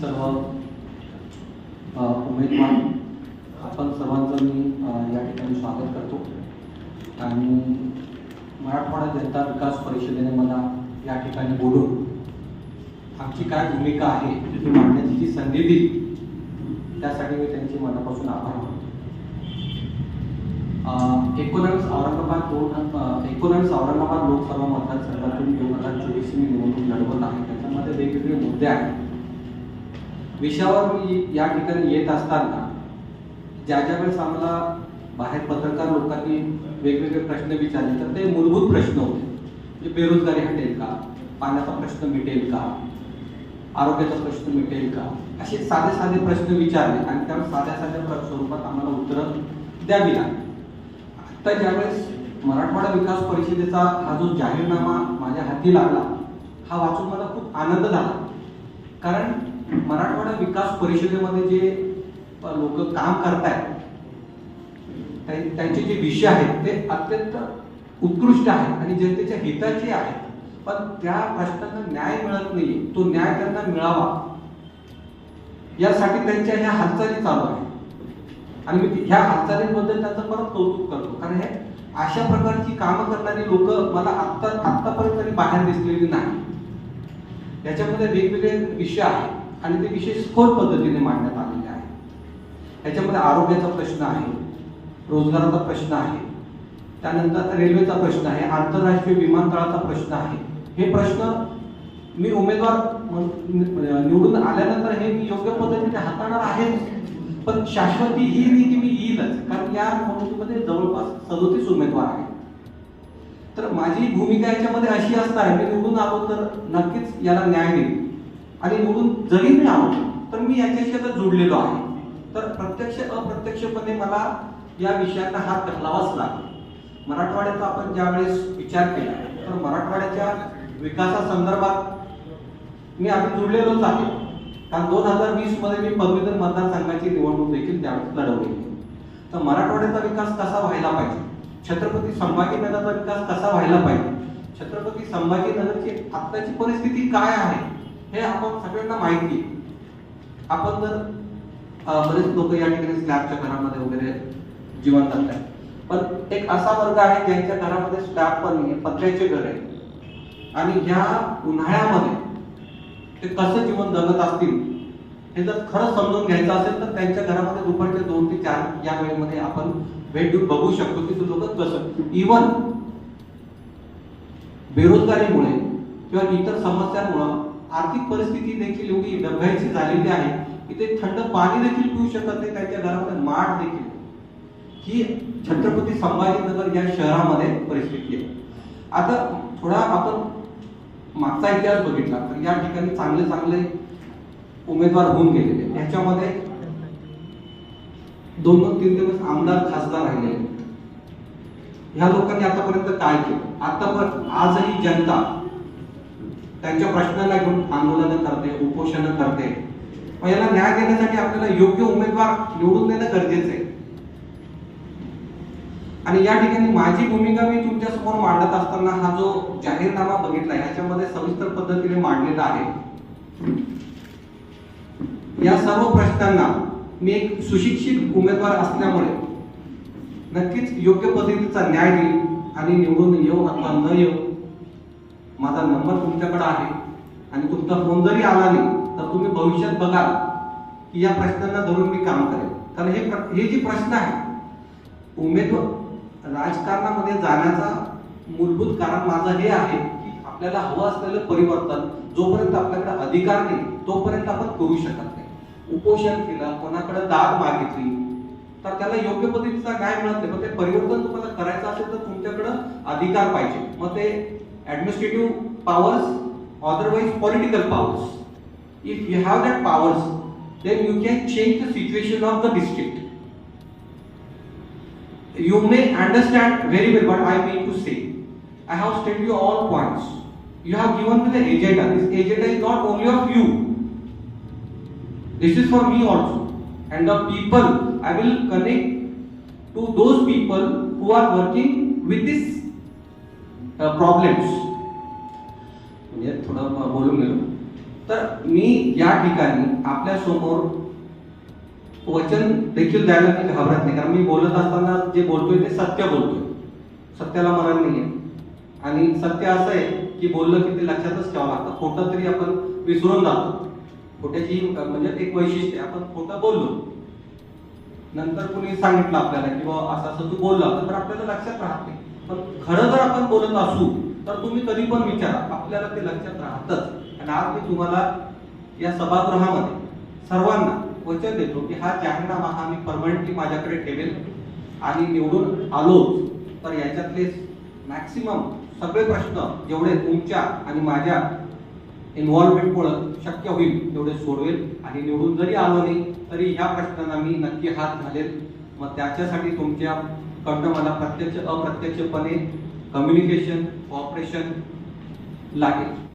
सर्व उमेदवार आपण सर्वांचं मी या ठिकाणी स्वागत करतो. आणि मराठवाडा जनता विकास परिषदेने मला या ठिकाणी बोलून आमची काय भूमिका आहे ती मांडण्याची जी संधी दिली त्यासाठी मी त्यांचे मनापासून आभार मानतो. एकोणावीस औरंगाबाद दोन एकोणावीस औरंगाबाद लोकसभा मतदारसंघातून दोन हजार चोवीस मी निवडणूक लढवत आहे. त्याच्यामध्ये वेगवेगळे मुद्दे आहेत. विषयावर मी या ठिकाणी येत असताना ज्या ज्या वेळेस आम्हाला बाहेर पत्रकार लोकांनी वेगवेगळे प्रश्न विचारले तर ते मूलभूत प्रश्न होते. म्हणजे बेरोजगारी हटेल का? पाण्याचा प्रश्न मिटेल का? आरोग्याचा प्रश्न मिटेल का? असे साधे साधे प्रश्न विचारले आणि त्यावर साध्या साध्या स्वरूपात आम्हाला उत्तरं द्यावी लागली. आत्ता ज्यावेळेस मराठवाडा विकास परिषदेचा हा जो जाहीरनामा माझ्या हाती लागला हा वाचून मला खूप आनंद झाला. कारण मराठवाडा विकास परिषदेमध्ये जे लोक काम करतायत त्यांचे जे विषय आहेत ते अत्यंत उत्कृष्ट आहेत आणि जनतेच्या हिताचे आहेत. पण त्या प्रश्नांना न्याय मिळत नाही तो न्याय त्यांना मिळावा. यासाठी त्यांच्या ह्या हालचाली चालू आहेत. आणि मी ह्या हालचालींबद्दल त्यांचं परत कौतुक करतो. कारण हे अशा प्रकारची कामं करणारी लोक मला आत्ता आत्तापर्यंत बाहेर दिसलेली नाही याच्यामध्ये वेगवेगळे विषय आहेत. आणि ते विशेष खोल पद्धतीने मांडण्यात आलेले आहे. याच्यामध्ये आरोग्याचा प्रश्न आहे रोजगाराचा प्रश्न आहे त्यानंतर रेल्वेचा प्रश्न आहे आंतरराष्ट्रीय विमानतळाचा प्रश्न आहे. हे प्रश्न मी उमेदवार निवडून आल्यानंतर हे मी योग्य पद्धतीने हाताळणार आहे पण शाश्वती ही नाही की मी येईलच कारण या निवडणुकीमध्ये जवळपास सदोतीस उमेदवार आहेत. तर माझी भूमिका याच्यामध्ये अशी असणार आहे मी निवडून आलो तर नक्कीच याला न्याय देईल आणि म्हणून जरी मी आलो तर मी याच्याशी आता जोडलेलो आहे. तर प्रत्यक्ष अप्रत्यक्षपणे मला या विषयांना हात घालावाच लागला. मराठवाड्याचा आपण ज्यावेळेस विचार केला तर मराठवाड्याच्या विकासासंदर्भात मी आधी जुळलेलोच आहे. कारण दोन हजार वीसमध्ये मी पदवीधर मतदारसंघाची निवडणूक देखील त्यावेळेस लढवली. तर मराठवाड्याचा विकास कसा व्हायला पाहिजे? छत्रपती संभाजीनगरचा विकास कसा व्हायला पाहिजे? छत्रपती संभाजीनगरची आत्ताची परिस्थिती काय आहे? हे आपण सगळ्यांना माहिती आपण जर बरेच लोक या ठिकाणी स्लॅबच्या घरामध्ये वगैरे जीवन जगतात पण एक असा वर्ग आहे ज्यांच्या घरामध्ये स्लॅब पण नाही पत्र्याचे घर आहे. आणि ह्या उन्हाळ्यामध्ये ते कसं जीवन जगत असतील हे जर खरं समजून घ्यायचं असेल तर त्यांच्या घरामध्ये दुपारच्या दोन ते चार या वेळेमध्ये आपण भेट देऊन बघू शकतो की ते लोक कसं इवन बेरोजगारीमुळे किंवा इतर समस्यांमुळे आर्थिक परिस्थिती देखील एवढी डबघायची झालेली आहे की ते थंड पाणी देखील पिऊ शकत नाही त्यांच्या घरामध्ये माठ देखील ही छत्रपती संभाजीनगर या शहरामध्ये परिस्थिती आहे. आता थोडा आपण मागचा इतिहास बघितला तर या ठिकाणी चांगले चांगले उमेदवार होऊन गेलेले ह्याच्यामध्ये दोन दोन तीन दिवस आमदार खासदार राहिलेले ह्या लोकांनी आतापर्यंत काय केलं? आता पण आजही जनता त्यांच्या प्रश्नाला घेऊन आंदोलनं करते उपोषण करते. मग याला न्याय देण्यासाठी आपल्याला योग्य उमेदवार निवडून देणं गरजेचं आहे. आणि या ठिकाणी माझी भूमिका मी तुमच्यासमोर मांडत असताना हा जो जाहीरनामा बघितला ह्याच्यामध्ये सविस्तर पद्धतीने मांडलेला आहे. या सर्व प्रश्नांना मी एक सुशिक्षित उमेदवार असल्यामुळे नक्कीच योग्य पद्धतीचा न्याय देईल आणि निवडून येऊ अथवा न येऊ माझा नंबर तुमच्याकडे आहे आणि तुमचा फोन जरी आला नाही तर तुम्ही भविष्यात बघाल की या प्रश्नांना धरून मी काम करेन. कारण हे प्र- हे जे प्रश्न आहे उमेदवार राजकारणामध्ये जाण्याचा मूलभूत कारण माझं हे आहे की आपल्याला हवं असलेलं परिवर्तन जोपर्यंत आपल्याकडे अधिकार नाही तोपर्यंत आपण करू शकत नाही. उपोषण केलं कोणाकडे दाद मागितली तर त्याला योग्य पद्धतीचा न्याय मिळत नाही. मग ते परिवर्तन तुम्हाला करायचं असेल तर तुमच्याकडं अधिकार पाहिजे. मग ते administrative powers, otherwise political powers. If you have that powers, then you can change the situation of the district. You may understand very well what I mean to say. I have stated you all points. You have given me the agenda. This agenda is not only of you. This is for me also. And the people, I will connect to those people who are working with this problems म्हणजे थोडं बोलून गेलो तर मी या ठिकाणी आपल्यासमोर वचन देखील द्यायला मी घाबरत नाही. कारण मी बोलत असताना जे बोलतोय ते सत्य बोलतोय. सत्याला मरण नाही आहे आणि सत्य असं आहे की बोललं की ते लक्षातच ठेवावं लागतं. खोटं तरी आपण विसरून जातो. खोट्याची म्हणजे एक वैशिष्ट्य आपण खोटं बोललो. नंतर कुणी सांगितलं आपल्याला की बाबा असं असं तू बोलला तर आपल्याला लक्षात राहत नाही. खरं जर आपण बोलत असू तर तुम्ही कधी पण विचारा आपल्याला ते लक्षात राहतच. आणि आज मी तुम्हाला या सभागृहामध्ये सर्वांना वचन देतो की हा जाहीरनामा हा मी परमनंटली माझ्याकडे ठेवेल आणि निवडून आलो तर याच्यातले मॅक्सिमम सगळे प्रश्न जेवढे तुमच्या आणि माझ्या इन्व्हॉल्वमेंटमुळे शक्य होईल तेवढे सोडवेल. आणि निवडून जरी आलो नाही तरी ह्या प्रश्नांना मी नक्की हात घालेल. मग त्याच्यासाठी तुमच्या तुमच्याकडनं मला प्रत्यक्ष अप्रत्यक्षपणे कम्युनिकेशन कॉपरेशन लागेल.